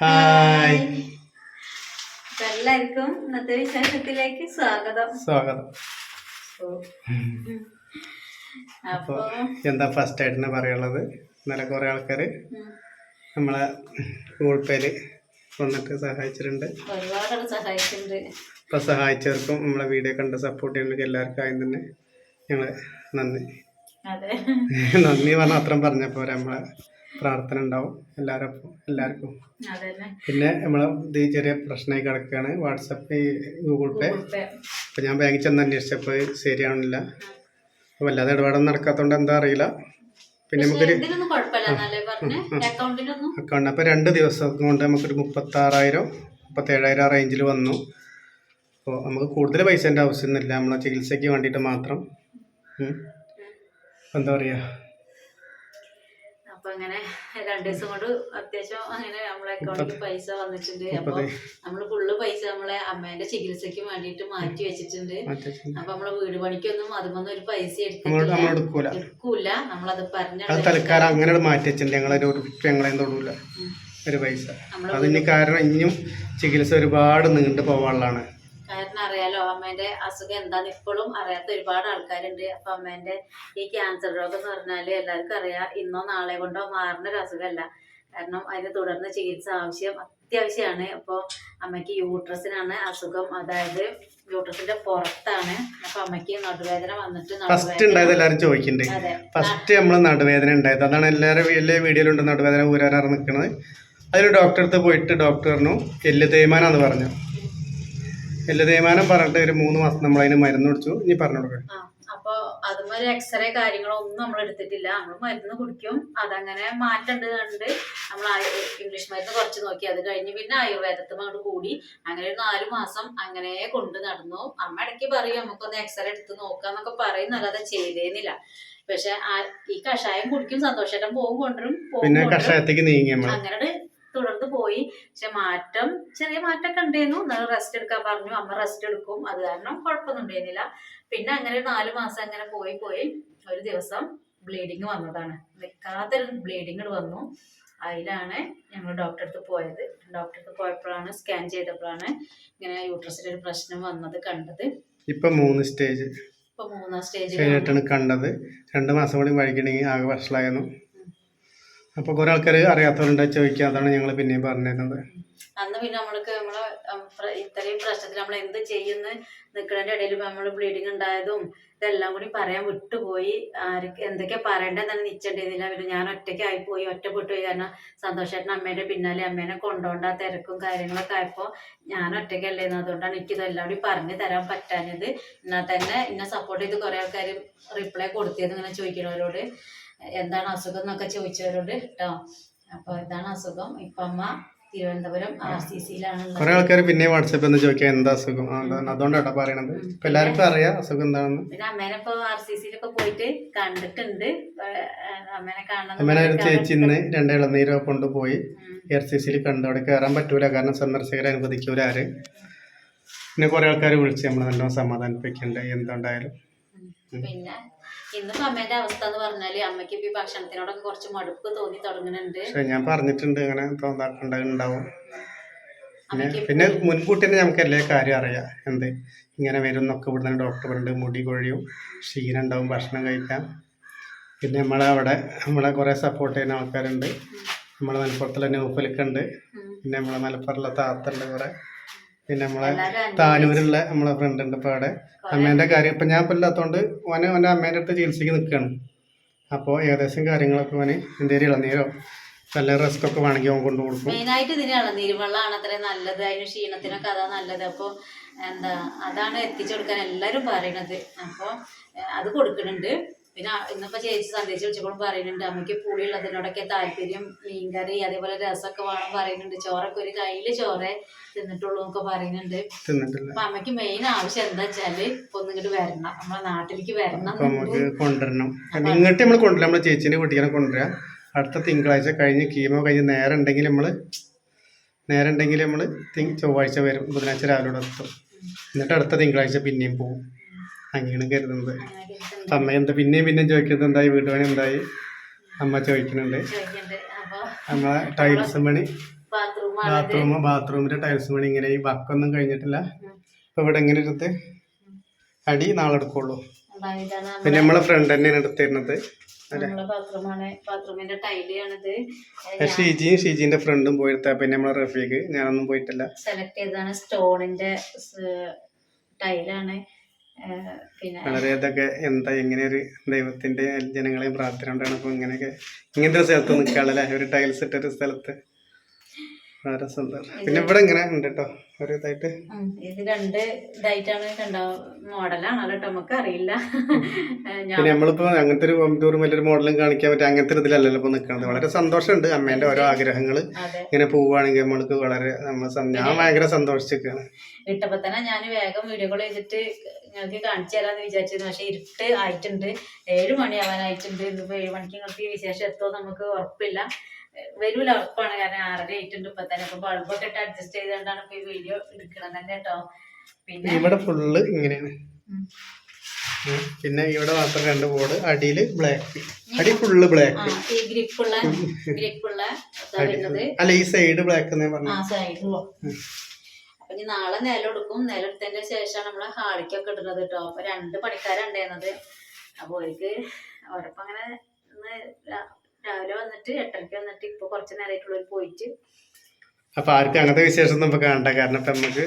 Hi. എല്ലാവർക്കും ഇന്നത്തെ വിശേഷത്തിലേക്ക് സ്വാഗതം. സ്വാഗതം. അപ്പൊ എന്താ ഫസ്റ്റ് ആയിട്ട് തന്നെ പറയാനുള്ളത്? ഇന്നലെ കുറേ ആൾക്കാർ നമ്മളെ ഗൂഗിൾ പേര് വന്നിട്ട് സഹായിച്ചിട്ടുണ്ട്. ഒരുപാട് സഹായിച്ചിട്ടുണ്ട്. അപ്പോൾ സഹായിച്ചവർക്കും നമ്മളെ വീഡിയോ കണ്ട് സപ്പോർട്ട് ചെയ്യുന്നവർക്ക് എല്ലാവർക്കും ആദ്യം തന്നെ ഞങ്ങൾ നന്ദി. നന്ദി പറഞ്ഞ അത്രയും പറഞ്ഞപ്പോ നമ്മളെ. പ്രാർത്ഥന ഉണ്ടാവും എല്ലാവരും എല്ലാവർക്കും. പിന്നെ നമ്മളെ ഇത് ചെറിയ പ്രശ്നമായി കിടക്കുകയാണ്. WhatsApp Google Pay. അപ്പം ഞാൻ ബാങ്കിൽ ചെന്ന് അന്വേഷിച്ചപ്പോൾ ശരിയാവണില്ല. വല്ലാതെ ഇടപാടൊന്നും നടക്കാത്തതുകൊണ്ട് എന്താ അറിയില്ല. പിന്നെ നമുക്കൊരു അക്കൗണ്ട്. അപ്പോൾ രണ്ട് ദിവസം കൊണ്ട് നമുക്കൊരു മുപ്പത്താറായിരം മുപ്പത്തേഴായിരം ആ റേഞ്ചിൽ വന്നു. അപ്പോൾ നമുക്ക് കൂടുതൽ പൈസേന്റെ ആവശ്യമൊന്നുമില്ല നമ്മളെ ചികിത്സയ്ക്ക് വേണ്ടിയിട്ട് മാത്രം. എന്താ പറയുക അപ്പൊ അങ്ങനെ രണ്ടു ദിവസം കൊണ്ട് അത്യാവശ്യം അങ്ങനെ നമ്മളെ അക്കൗണ്ടിൽ പൈസ വന്നിട്ടുണ്ട്. അപ്പൊ നമ്മൾ ഫുള്ള് പൈസ നമ്മളെ അമ്മേന്റെ ചികിത്സക്ക് വേണ്ടിട്ട് മാറ്റി വെച്ചിട്ടുണ്ട്. അപ്പൊ നമ്മളെ വീട് പണിക്കൊന്നും അതുമൊന്നും ഒരു പൈസ എടുക്കൂല. നമ്മളത് പറഞ്ഞ തൽക്കാലം അങ്ങനെ മാറ്റി വെച്ചിട്ടുണ്ട്. ഞങ്ങളൊരു തൊടൂല. ഒരു പൈസ. അതിന് കാരണം ഇനിയും ചികിത്സ ഒരുപാട് നീണ്ടു പോകാനുള്ളതാണ് കാരണം അറിയാലോ അമ്മേന്റെ അസുഖം എന്താന്ന് ഇപ്പോഴും അറിയാത്ത ഒരുപാട് ആൾക്കാരുണ്ട്. അപ്പൊ അമ്മേന്റെ ഈ ക്യാൻസർ രോഗം എന്ന് പറഞ്ഞാൽ എല്ലാവർക്കും അറിയാം. ഇന്നോ നാളെ കൊണ്ടോ മാറുന്ന ഒരു അസുഖമല്ല കാരണം അതിന് തുടർന്ന് ചികിത്സ ആവശ്യം അത്യാവശ്യമാണ്. അപ്പോൾ അമ്മയ്ക്ക് യൂട്രസിനാണ് അസുഖം. അതായത് യൂട്രസിന്റെ പുറത്താണ്. അപ്പൊ അമ്മയ്ക്ക് നടുവേദന വന്നിട്ട് ഫസ്റ്റ് ഉണ്ടായത് എല്ലാവരും ചോദിക്കുന്നുണ്ട് ഫസ്റ്റ് നമ്മൾ നടുവേദന ഉണ്ടായത്. അതാണ് എല്ലാവരും വീഡിയോയിലുണ്ട് നടുവേദന ഊരാറാറ് നിൽക്കുന്നത് അതിന് ഡോക്ടറെ അടുത്ത് പോയിട്ട് ഡോക്ടർ പറഞ്ഞു എല്ല് തേയ്മാനാന്ന് പറഞ്ഞു. എല്ല് തേയ്മാനം പറഞ്ഞിട്ട് ഒരു മൂന്ന് മാസം നമ്മൾ അതിന് മരുന്ന് കുടിച്ചു. ഇനി പറഞ്ഞു കൊടുക്കാം അപ്പൊ അതുപോലെ എക്സ്റേ കാര്യങ്ങളൊന്നും നമ്മൾ എടുത്തിട്ടില്ല. നമ്മൾ മരുന്ന് കുടിക്കും. അതങ്ങനെ മാറ്റണ്ട് കണ്ട് നമ്മൾ ഇംഗ്ലീഷ് മരുന്ന് കുറച്ച് നോക്കി. അത് കഴിഞ്ഞ് പിന്നെ ആയുർവേദത്തും അങ്ങോട്ട് കൂടി. അങ്ങനെ ഒരു നാല് മാസം അങ്ങനെ കൊണ്ട് നടന്നു. അമ്മ ഇടയ്ക്ക് പറയും നമുക്കൊന്ന് എക്സ്റേ എടുത്ത് നോക്കാന്നൊക്കെ പറയും. നല്ലത് ചെയ്തേന്നില്ല. പക്ഷെ ഈ കഷായം കുടിക്കും സന്തോഷേട്ടൻ പോകും കൊണ്ടുവരും അങ്ങനെ തുടർന്ന് പോയി. പക്ഷെ മാറ്റം ചെറിയ മാറ്റമൊക്കെ ഉണ്ടായിരുന്നു. എന്നാൽ റെസ്റ്റ് എടുക്കാൻ പറഞ്ഞു. അമ്മ റെസ്റ്റ് എടുക്കും. അത് കാരണം കുഴപ്പമൊന്നും ഉണ്ടായിരുന്നില്ല. പിന്നെ അങ്ങനെ ഒരു നാല് മാസം അങ്ങനെ പോയി പോയി ഒരു ദിവസം ബ്ലീഡിങ് വന്നതാണ്. നിൽക്കാത്തൊരു ബ്ലീഡിങ് വന്നു. അതിലാണ് ഞങ്ങൾ ഡോക്ടറെ അടുത്ത് പോയത്. ഡോക്ടറെ അടുത്ത് പോയപ്പോഴാണ് സ്കാൻ ചെയ്തപ്പോഴാണ് ഇങ്ങനെ യൂട്രസിൽ ഒരു പ്രശ്നം വന്നത് കണ്ടത്. ഇപ്പൊ മൂന്ന് സ്റ്റേജ് ഇപ്പൊ മൂന്നാം സ്റ്റേജ് കഴിഞ്ഞിട്ടാണ് കണ്ടത്. രണ്ട് മാസം കൂടി വൈകണമെങ്കിൽ ആകെ വഷളായിരുന്നു അപ്പോൾ കുറേ ആൾക്കാർ അറിയാത്തവരുണ്ട് ചോദിക്കുക അതാണ് ഞങ്ങൾ പിന്നെയും പറഞ്ഞിരുന്നത്. അന്ന് പിന്നെ നമ്മൾക്ക് നമ്മളെ ഇത്രയും പ്രശ്നത്തിൽ നമ്മൾ എന്ത് ചെയ്യുന്ന നിൽക്കുന്നതിന്റെ ഇടയിൽ നമ്മൾ ബ്ലീഡിങ് ഉണ്ടായതും ഇതെല്ലാം കൂടി പറയാൻ വിട്ടുപോയി. ആർക്ക് എന്തൊക്കെ പറയണ്ടെന്നാണ് നിശ്ചയില്ല പിന്നെ ഞാൻ ഒറ്റയ്ക്കായി പോയി ഒറ്റപ്പെട്ടു പോയി കാരണം സന്തോഷേട്ടൻ അമ്മേന്റെ പിന്നാലെ അമ്മേനെ കൊണ്ടുപോണ്ട ആ തിരക്കും കാര്യങ്ങളൊക്കെ ആയപ്പോൾ ഞാൻ ഒറ്റയ്ക്കല്ലേന്ന് അതുകൊണ്ടാണ് എനിക്ക് ഇതെല്ലാം കൂടി പറഞ്ഞു തരാൻ പറ്റാഞ്ഞത്. എന്നാൽ തന്നെ എന്നെ സപ്പോർട്ട് ചെയ്ത് കുറേ ആൾക്കാർ റിപ്ലൈ കൊടുത്തിരുന്നു ഇങ്ങനെ ചോദിക്കുന്നവരോട് എന്താണ് അസുഖം എന്നൊക്കെ ചോദിച്ചവരോട് കേട്ടോ അപ്പോൾ ഇതാണ് അസുഖം. ഇപ്പം അമ്മ തിരുവനന്തപുരം ആർ സി സിയിലാണ് കുറെ ആൾക്കാർ പിന്നെ വാട്സപ്പ് എന്ന് ചോദിക്കുക എന്താ അസുഖം? അതുകൊണ്ടാട്ടോ പറയണത്. ഇപ്പൊ എല്ലാവർക്കും അറിയാം അസുഖം എന്താണെന്ന്. പിന്നെ അമ്മേനെ ഇപ്പൊ ആർ സി സിയിലൊക്കെ പോയിട്ട് കണ്ടിട്ടുണ്ട്. അമ്മേനെ കാണണം അമ്മേനെ ഒരു ചേച്ചി ഇന്ന് രണ്ട് ഇളനീരൊക്കെ കൊണ്ടുപോയി ആർ സി സിയിൽ കണ്ടു. അവിടെ കയറാൻ പറ്റൂല. കാരണം സന്ദർശകരെ അനുവദിക്കൂല ആര്. പിന്നെ കുറെ ആൾക്കാർ വിളിച്ച് നമ്മൾ നല്ലോണം സമാധാനിപ്പിക്കണ്ടേ? എന്തുണ്ടായാലും. പിന്നെ ഇന്നിപ്പോ അമ്മേന്റെ അവസ്ഥ എന്ന് പറഞ്ഞാൽ അമ്മയ്ക്ക് ഇപ്പൊ ഭക്ഷണത്തിനോടൊക്കെ കുറച്ച് മടുപ്പ് തോന്നി തുടങ്ങുന്നുണ്ട്. പക്ഷെ ഞാൻ പറഞ്ഞിട്ടുണ്ട് ഇങ്ങനെ തോന്നാറുണ്ടാവും പിന്നെ മുൻകൂട്ടി തന്നെ നമുക്ക് എല്ലാ കാര്യം അറിയാം. എന്ത് ഇങ്ങനെ വരും എന്നൊക്കെ ഇവിടുന്ന് ഡോക്ടർ പറഞ്ഞിട്ട് മുടി കൊഴിയും ക്ഷീണം ഉണ്ടാവും ഭക്ഷണം കഴിക്കാം. പിന്നെ നമ്മളെ അവിടെ നമ്മളെ കുറേ സപ്പോർട്ട് ചെയ്യുന്ന ആൾക്കാരുണ്ട്. നമ്മളെ മലപ്പുറത്തുള്ള നൗഫലൊക്കെ പിന്നെ നമ്മളെ മലപ്പുറത്തുള്ള താത്തുണ്ട് കുറേ. പിന്നെ നമ്മളെ താനൂരുള്ള നമ്മളെ ഫ്രണ്ട് ഉണ്ട് ഇപ്പൊ അവിടെ. അമ്മേന്റെ കാര്യം ഇപ്പൊ ഞാൻ ഇപ്പൊ ഇല്ലാത്തോണ്ട് ഓനെ ഓന്റെ അമ്മേന്റെ അടുത്ത് ചികിത്സയ്ക്ക് നിൽക്കുകയാണ് അപ്പോൾ ഏകദേശം കാര്യങ്ങളൊക്കെ ഓന് എന്തേലും ഇളനീരോ നല്ല റിസ്ക് ഒക്കെ വേണമെങ്കിൽ ഓൻ കൊണ്ടു കൊടുക്കും. മെയിനായിട്ട് ഇതിന് ഇളനീര് വെള്ളമാണ് അത്രയും നല്ലത്. അതിന് ക്ഷീണത്തിനൊക്കെ അതാ നല്ലത്. അപ്പോൾ എന്താ അതാണ് എത്തിച്ചു കൊടുക്കാൻ എല്ലാവരും പറയണത്. അപ്പോൾ അത് കൊടുക്കുന്നുണ്ട് പിന്നെ ഇന്നിപ്പോ ചേച്ചി സന്ദേശം വിളിച്ചപ്പോൾ പറയുന്നുണ്ട് അമ്മയ്ക്ക് പുളിയുള്ളതിനോടൊക്കെ താല്പര്യം മീൻകറി അതേപോലെ രസമൊക്കെ വേണം പറയുന്നുണ്ട്. ചോറൊക്കെ ഒരു കയ്യിൽ ചോറേ തിന്നിട്ടുള്ളൂ എന്നൊക്കെ പറയുന്നുണ്ട്. അപ്പൊ അമ്മയ്ക്ക് മെയിൻ ആവശ്യം എന്താ വെച്ചാൽ ഒന്നിങ്ങോട്ട് വരണം. നമ്മളെ നാട്ടിലേക്ക് വരണം അപ്പോൾ നമുക്ക് കൊണ്ടുവരണം. ഇങ്ങോട്ട് നമ്മൾ കൊണ്ടുവരാം നമ്മളെ ചേച്ചീന്റെ കുട്ടികളെ കൊണ്ടുവരാം അടുത്ത തിങ്കളാഴ്ച കഴിഞ്ഞ് കീമോ കഴിഞ്ഞ് നേരെ ഉണ്ടെങ്കിൽ നമ്മൾ നേരെ ഉണ്ടെങ്കിൽ നമ്മൾ ചൊവ്വാഴ്ച വരും. ബുധനാഴ്ച രാവിലെ എത്തും. എന്നിട്ട് അടുത്ത തിങ്കളാഴ്ച പിന്നെയും പോകും അങ്ങനെയാണ് കരുതുന്നത്. അമ്മ എന്താ പിന്നെയും പിന്നെയും ചോദിക്കുന്നത് എന്തായി? വീട്ടുപണി എന്തായി? അമ്മ ചോദിക്കുന്നുണ്ട്. നമ്മളെ ടൈൽസ് പണി. ബാത്റൂം ബാത്റൂമിന്റെ ടൈൽസ് പണി. ഇങ്ങനെ ഈ വക്കൊന്നും കഴിഞ്ഞിട്ടില്ല. ഇപ്പൊ ഇവിടെ ഇങ്ങനെ എടുത്ത് അടി നാളെ എടുക്കുള്ളൂ. പിന്നെ നമ്മളെ ഫ്രണ്ട് തന്നെയാണ് എടുത്തിരുന്നത്. ഷീജിയും ഷീജിന്റെ ഫ്രണ്ടും പോയെടുത്താ പിന്നെ നമ്മളെ റഫീഖ്. ഞാനൊന്നും പോയിട്ടില്ല. സെലക്ട് ചെയ്തതാണ്. സ്റ്റോണിന്റെ ടൈലാണ് പിന്നെ വളരെ ഇതൊക്കെ എന്താ ഇങ്ങനെ ഒരു ദൈവത്തിന്റെ ജനങ്ങളെയും പ്രാർത്ഥന കൊണ്ടാണ് ഇപ്പൊ ഇങ്ങനെയൊക്കെ ഇങ്ങനത്തെ ഒരു സ്ഥലത്ത് നിൽക്കാളല്ലേ ഒരു ടൈൽസ് ഇട്ട ഒരു സ്ഥലത്ത്. വളരെ പിന്നെ ഇവിടെ ഇങ്ങനെ ഉണ്ട് കേട്ടോ ഒരു ഇതായിട്ട്. ഇത് രണ്ട് ഇതായിട്ടാണ് മോഡലാണല്ലോ കേട്ടോ നമുക്ക് അറിയില്ല. പിന്നെ നമ്മളിപ്പോ അങ്ങനത്തെ ഒരു ഹോം ടൂറും വലിയൊരു മോഡലും കാണിക്കാൻ പറ്റും അങ്ങനത്തെ ഒരു ഇതിലല്ലല്ലോ ഇപ്പൊ നിൽക്കുന്നത് വളരെ സന്തോഷമുണ്ട് അമ്മേന്റെ ഓരോ ആഗ്രഹങ്ങൾ. അതെ. ഇങ്ങനെ പോവുകയാണെങ്കിൽ നമ്മൾക്ക് വളരെ നമ്മൾ ഞാൻ ഭയങ്കര സന്തോഷിച്ചിരിക്കുകയാണ്. ഇട്ടപ്പോ തന്നെ ഞാൻ വേഗം വീഡിയോ കോൾ ചെയ്തിട്ട് നിങ്ങൾക്ക് കാണിച്ചു തരാന്ന് വിചാരിച്ചിരുന്നു. പക്ഷെ ഇരുട്ട് ആയിട്ടുണ്ട്. ഏഴ് മണിയാവാനായിട്ടുണ്ട്. ഇന്നിപ്പോ ഏഴ് മണിക്ക് നിങ്ങൾക്ക് വിശേഷം എത്തുമോ നമുക്ക് ഉറപ്പില്ല. വരൂല ഉറപ്പാണ് കാരണം ആറര ആയിട്ടുണ്ട് ഇപ്പൊ തന്നെ. ഇപ്പൊ ബൾബൊക്കെ ഇട്ട് അഡ്ജസ്റ്റ് ചെയ്തുകൊണ്ടാണ് ഇപ്പൊ ഈ വീഡിയോ എടുക്കണം തന്നെ കേട്ടോ പിന്നെ ഇവിടെ ഫുള്ള് ഇങ്ങനെയാണ്. പിന്നെ ഇവിടെ മാത്രം രണ്ട് ബോർഡ് അടിയിൽ ബ്ലാക്ക് അടി ഫുള്ള് ബ്ലാക്ക് ഈ ഗ്രിപ്പുള്ള ഗ്രിപ്പുള്ള അല്ല ഈ സൈഡ് ബ്ലാക്ക് എന്നേ പറഞ്ഞു. ആ സൈഡിലോ അപ്പൊ ഇനി നാളെ നിലം എടുക്കും നിലം എടുത്തതിന്റെ ശേഷമാണ് നമ്മളെ ഹാളിക്കൊക്കെ ഇടുന്നത് കേട്ടോ അപ്പൊ രണ്ട് പണിക്കാരുണ്ടായിരുന്നത് അപ്പൊ അവർക്ക് അവരപ്പങ്ങനെ രാവിലെ വന്നിട്ട് എട്ടരയ്ക്ക് വന്നിട്ട് ഇപ്പൊ കുറച്ച് നേരമായിട്ടുള്ളവർ പോയിട്ട് അപ്പൊ ആർക്കും അങ്ങനത്തെ വിശേഷം ഒന്നും ഇപ്പൊ കാണണ്ട. കാരണം ഇപ്പൊ നമുക്ക്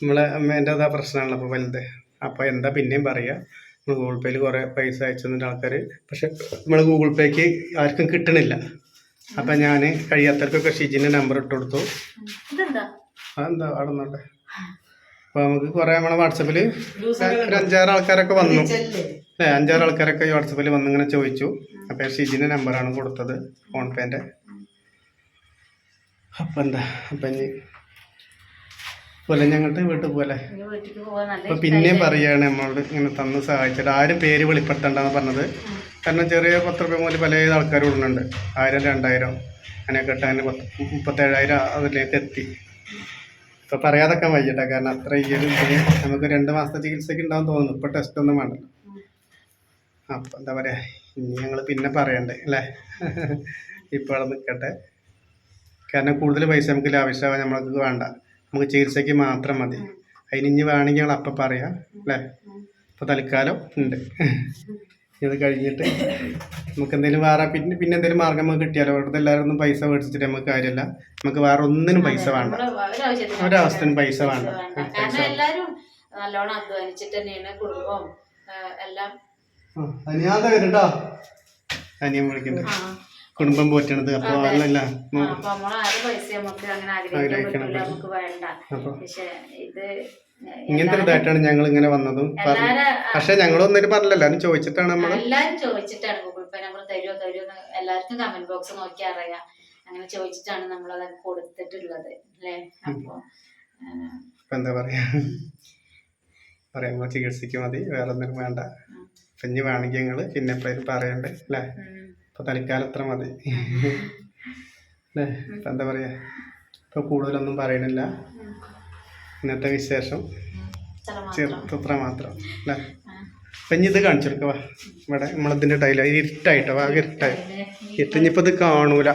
നമ്മളെ അമ്മേന്റെ അതാ പ്രശ്നമാണല്ലോ അപ്പൊ വലുത്. അപ്പൊ എന്താ പിന്നെയും പറയാ. നമ്മൾ ഗൂഗിൾ പേയിൽ കുറെ പൈസ അയച്ചു തന്നിട്ട് ആൾക്കാർ പക്ഷെ നമ്മൾ ഗൂഗിൾ പേക്ക് ആർക്കും കിട്ടണില്ല. അപ്പൊ ഞാൻ കഴിയാത്തവർക്കൊക്കെ ഷിജിന്റെ നമ്പർ ഇട്ട് കൊടുത്തു. അതെന്താ അവിടെ നിന്നോട്ടെ? അപ്പൊ നമുക്ക് കുറെ നമ്മളെ വാട്സപ്പിൽ ഒരു അഞ്ചാറ് ആൾക്കാരൊക്കെ വന്നു. അല്ലേ അഞ്ചാറ് ആൾക്കാരൊക്കെ വാട്സപ്പിൽ വന്ന് ഇങ്ങനെ ചോദിച്ചു. അപ്പൊ ഷിജിന്റെ നമ്പറാണ് കൊടുത്തത് ഫോൺ പേന്റെ അപ്പൊ എന്താ അപ്പൊ ഇനി പോലെ ഞങ്ങളുടെ വീട്ടിൽ പോലെ അപ്പൊ പിന്നെയും പറയാണ് നമ്മളോട് ഇങ്ങനെ തന്ന് സഹായിച്ചത് ആരും പേര് വെളിപ്പെടുത്തണ്ടെന്ന് പറഞ്ഞത്. കാരണം ചെറിയ പത്ത് രൂപ മുതൽ പല ആൾക്കാരും ഇടുന്നുണ്ട്. ആയിരം രണ്ടായിരം അങ്ങനെയൊക്കെ ഇട്ട് അങ്ങനെ പത്ത് മുപ്പത്തേഴായിരം അതിലേക്ക് എത്തി. ഇപ്പൊ പറയാതൊക്കെ വയ്യട്ടെ. കാരണം അത്ര ഈ ഒരു ഇതിന് നമുക്ക് രണ്ട് മാസത്തെ ചികിത്സയ്ക്ക് ഉണ്ടാവും തോന്നുന്നു. ഇപ്പൊ ടെസ്റ്റ് ഒന്നും വേണ്ടല്ലോ അപ്പൊ എന്താ പറയാ ഇനി ഞങ്ങൾ പിന്നെ പറയണ്ടേ അല്ലേ? ഇപ്പൊ അവിടെ നിൽക്കട്ടെ കാരണം കൂടുതൽ പൈസ നമുക്ക് ലാവശ്യമാവാൻ നമ്മൾക്ക് വേണ്ട. നമുക്ക് ചികിത്സയ്ക്ക് മാത്രം മതി. അതിന് ഇനി വേണമെങ്കിൽ ഞങ്ങൾ അപ്പം പറയാം അല്ലേ? ഇപ്പോൾ തൽക്കാലം ഉണ്ട്. ഇത് കഴിഞ്ഞിട്ട് നമുക്ക് എന്തെങ്കിലും വേറെ പിന്നെ പിന്നെ എന്തെങ്കിലും മാർഗം നമുക്ക് കിട്ടിയാലോ? ഇവിടുത്തെ എല്ലാവരും ഒന്നും പൈസ മേടിച്ചിട്ട് നമുക്ക് കാര്യമില്ല നമുക്ക് വേറെ ഒന്നിനും പൈസ വേണ്ട. ഒരവസ്ഥ ഒരാവശ്യത്തിന് പൈസ വേണ്ട. എല്ലാരും നല്ലോണം അധ്വാനിച്ചിട്ട് തന്നെയാണ് കുടുംബം. എല്ലാം അനിയാതെ വരുട്ടോ അനിയൻ വിളിക്കുന്നുണ്ട് കുടുംബം പോറ്റണത്. അപ്പോൾ അല്ലല്ല. ആഗ്രഹിക്കണം. അപ്പൊ പക്ഷെ ഇത് ഇങ്ങനത്തെ ഒരു ഇതായിട്ടാണ് ഞങ്ങൾ ഇങ്ങനെ വന്നതും പറഞ്ഞു. പക്ഷെ ഞങ്ങൾ ഒന്നിട്ട് പറഞ്ഞില്ല ചോദിച്ചിട്ടാണ് നമ്മൾ എല്ലാരും ചോദിച്ചിട്ടാണ് ഗൂഗിൾ പേ നമ്പർ തരുമോ തരുമോ എല്ലാവർക്കും കമന്റ് ബോക്സ് നോക്കി അറിയാം. അങ്ങനെ ചോദിച്ചിട്ടാണ് നമ്മൾ അത് കൊടുത്തിട്ടുള്ളത് അല്ലേ? അപ്പോ എന്താ പറയാ? പറയുമ്പോൾ ചികിത്സയ്ക്ക് മതി വേറെ ഒന്നും വേണ്ട പിന്നെ വേണമെങ്കിൽ ഞങ്ങൾ പിന്നെ എപ്പോഴും പറയണ്ടേ അല്ലേ? ഇപ്പൊ തൽക്കാലം അത്ര മതി. അല്ലേ? എന്താ പറയാ? ഇപ്പൊ കൂടുതലൊന്നും പറയണില്ല. ഇന്നത്തെ വിശേഷം? ചെറുത്ര മാത്രം. അല്ലേ. അപ്പം ഇനി ഇത് കാണിച്ചു കൊടുക്കുക വാ. ഇവിടെ നമ്മളിതിന്റെ ടൈല ഇരുട്ടായിട്ടോ? ആകെ ഇരുട്ടായി. ഇരുട്ട് ഇനിയിപ്പോൾ ഇത് കാണൂല.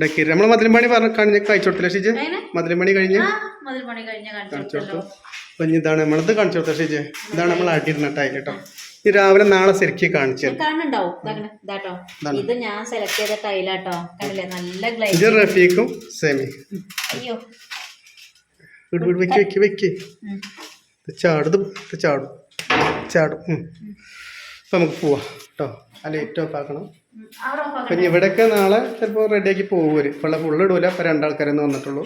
ഇടയ്ക്ക് നമ്മൾ മതിലുമണി പറഞ്ഞ കഴിഞ്ഞ് കഴിച്ചു കൊടുത്തില്ല ഷിജ്? മതിലും പണി കഴിഞ്ഞ്? പണി കാണിച്ചു കൊടുത്തു അപ്പം ഇനി ഇതാണ് നമ്മളിത് കാണിച്ചു കൊടുത്തത് ഷിജ്. ഇതാണ് നമ്മൾ അടിയിരുന്ന ടൈൽ കേട്ടോ ഈ രാവിലെ നാളെ ശരിക്കും കാണിച്ചു ഇതാ- ഇത് ഞാൻ സെലക്ട് ചെയ്ത ടൈലാട്ടോ കണ്ടില്ലേ? നല്ല ഇത് റഫീഖും സെമി. അയ്യോ. വീട് വിട് വെക്ക് വെക്ക് വെക്ക്. ചാടും ചാടും ചാടും. അപ്പം നമുക്ക് പോവാ കേട്ടോ ആ ലൈറ്റ് ഓഫ് ആക്കണം. അപ്പം. ഇവിടെയൊക്കെ നാളെ ചിലപ്പോൾ റെഡിയാക്കി പോകും ഇപ്പോൾ ഫുള്ള് ഇടൂല ഇപ്പോൾ രണ്ടാൾക്കാരെന്ന് വന്നിട്ടുള്ളൂ.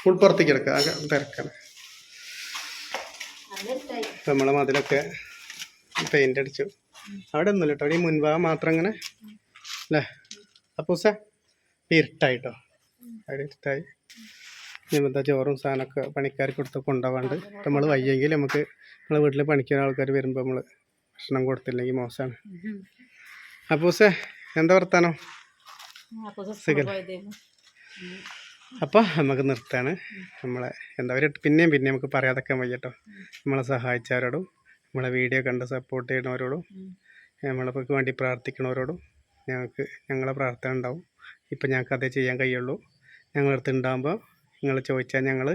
ഫുൾ പുറത്തേക്ക് എടുക്കുക തിരക്കാണ്. അപ്പം നമ്മളെ മതിലൊക്കെ പെയിന്റ് അടിച്ചു. അവിടെ ഒന്നുമില്ല കേട്ടോ ഈ മുൻഭാഗം മാത്രം ഇങ്ങനെ അല്ലേ? അപ്പൂസ ഇരുട്ടായിട്ടോ അവിടെ ഇരുട്ടായി. ഇന്നത്തെ ചോറും സാധനമൊക്കെ പണിക്കാർക്ക് കൊടുത്ത് കൊണ്ടുപോകാണ്ട് ഇപ്പം നമ്മൾ വയ്യെങ്കിൽ നമുക്ക് നമ്മളെ വീട്ടിൽ പണിക്കുന്ന ആൾക്കാർ വരുമ്പോൾ നമ്മൾ ഭക്ഷണം കൊടുത്തില്ലെങ്കിൽ മോശമാണ്. അപ്പൂസേ എന്താ വർത്താനം സുഖം. അപ്പോൾ നമുക്ക് നിർത്താണ് നമ്മളെ എന്താ പറയുക പിന്നെയും പിന്നെയും നമുക്ക് പറയാതൊക്കെ വയ്യട്ടോ നമ്മളെ സഹായിച്ചവരോടും നമ്മളെ വീഡിയോ കണ്ട് സപ്പോർട്ട് ചെയ്യണവരോടും. നമ്മൾക്ക് വേണ്ടി പ്രാർത്ഥിക്കണവരോടും ഞങ്ങൾക്ക് ഞങ്ങളെ പ്രാർത്ഥന ഉണ്ടാവും ഇപ്പം ഞങ്ങൾക്ക് അതേ ചെയ്യാൻ കഴിയുള്ളൂ ഞങ്ങളടുത്ത് ഉണ്ടാകുമ്പോൾ നിങ്ങൾ ചോദിച്ചാൽ ഞങ്ങൾ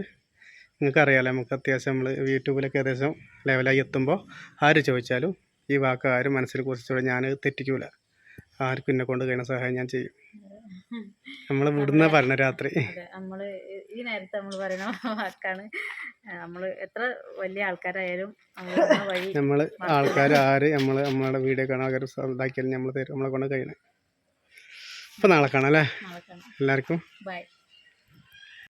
നിങ്ങൾക്ക് അറിയാലോ നമുക്ക് അത്യാവശ്യം നമ്മൾ യൂട്യൂബിലൊക്കെ ഏകദേശം ലെവലായി എത്തുമ്പോൾ ആര് ചോദിച്ചാലും ഈ വാക്ക് ആരും മനസ്സിൽ കുറിച്ചോടെ ഞാൻ തെറ്റിക്കൂല. ആർക്കും എന്നെ കൊണ്ട് കഴിയുന്ന സഹായം ഞാൻ ചെയ്യും. നമ്മൾ ഇവിടുന്ന് പറഞ്ഞ രാത്രി. നമ്മൾ ഈ- നേരത്തെ നമ്മൾ പറയുന്ന വാക്കാണ്. നമ്മൾ എത്ര വലിയ ആൾക്കാരായാലും നമ്മൾ ആൾക്കാർ ആര് നമ്മൾ നമ്മളുടെ വീഡിയോ കാണാൻ ആൾക്കാർ ഇതാക്കിയാലും നമ്മൾ തരും നമ്മളെ കൊണ്ട് കഴിയണേ. അപ്പോൾ നാളെ കാണാം അല്ലേ? എല്ലാവർക്കും ബൈ